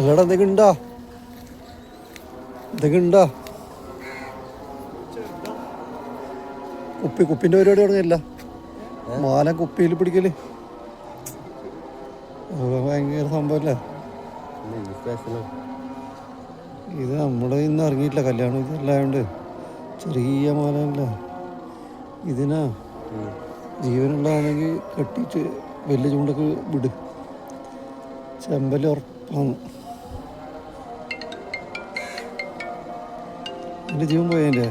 അല്ലടാ എന്തെങ്കിലും ഉണ്ടോ കുപ്പി കുപ്പിന്റെ പരിപാടി തുടങ്ങിയില്ല മാല കുപ്പിയിൽ പിടിക്കൽ. ഭയങ്കര സംഭവല്ലേ ഇത് നമ്മുടെ ഇന്ന് ഇറങ്ങിയിട്ടില്ല കല്യാണം ഇതല്ലായോണ്ട്. ചെറിയ മാലല്ല ഇതിനാ? ജീവനുള്ളതാണെങ്കിൽ കെട്ടിയിട്ട് വലിയ ചൂണ്ടൊക്കെ വിട്. ചെമ്പൽ ഉറപ്പാണ്. എന്റെ ജീവൻ പോയതിന്റെ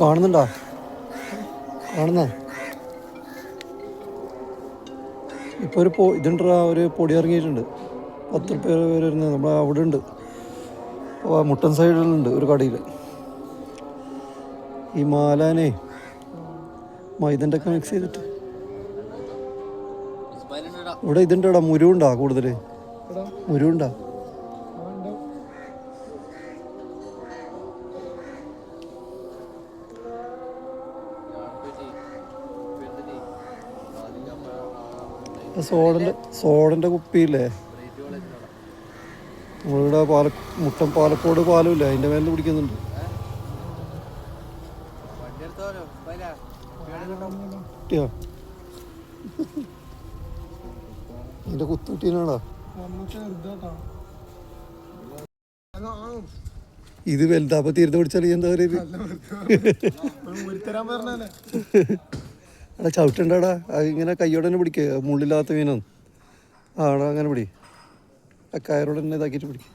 കാണുന്നുണ്ടോ? കാണുന്നേ? ഇപ്പോൾ ഒരു പൊ ഇതുണ്ടാ ഒരു പൊടി ഇറങ്ങിയിട്ടുണ്ട്. പത്ത് റുപ്യ വരുന്നത് നമ്മൾ അവിടെ ഉണ്ട് ആ മുട്ടൻ സൈഡിലുണ്ട് ഒരു കടയിൽ ഈ മാലാനെ മൈദന്റെ ഒക്കെ മിക്സ് ചെയ്തിട്ട്. ഇവിടെ ഇതുണ്ടടാ മുരുണ്ടാ കൂടുതൽ മുരുണ്ടാ സോഡന്റെ സോഡന്റെ കുപ്പിയില്ലേ? നമ്മളിവിടെ പാല മുട്ടം പാലക്കോട് പാലുമില്ല? അതിന്റെ മേലെ കുടിക്കുന്നുണ്ട്. കിട്ടിയോ? അതിന്റെ കുത്തുകിട്ടീനാടാ ഇത് വലുതാപ്പ തീരുന്ന പിടിച്ചാൽ എന്താ പറയുക എടാ ചവിട്ടണ്ടാടാ. ഇങ്ങനെ കയ്യോടെ തന്നെ പിടിക്കുക മുള്ളില്ലാത്ത മീനാണ് ആടാ അങ്ങനെ പിടി. ആ കയറോടെ തന്നെ ഇതാക്കിയിട്ട് പിടിക്കുക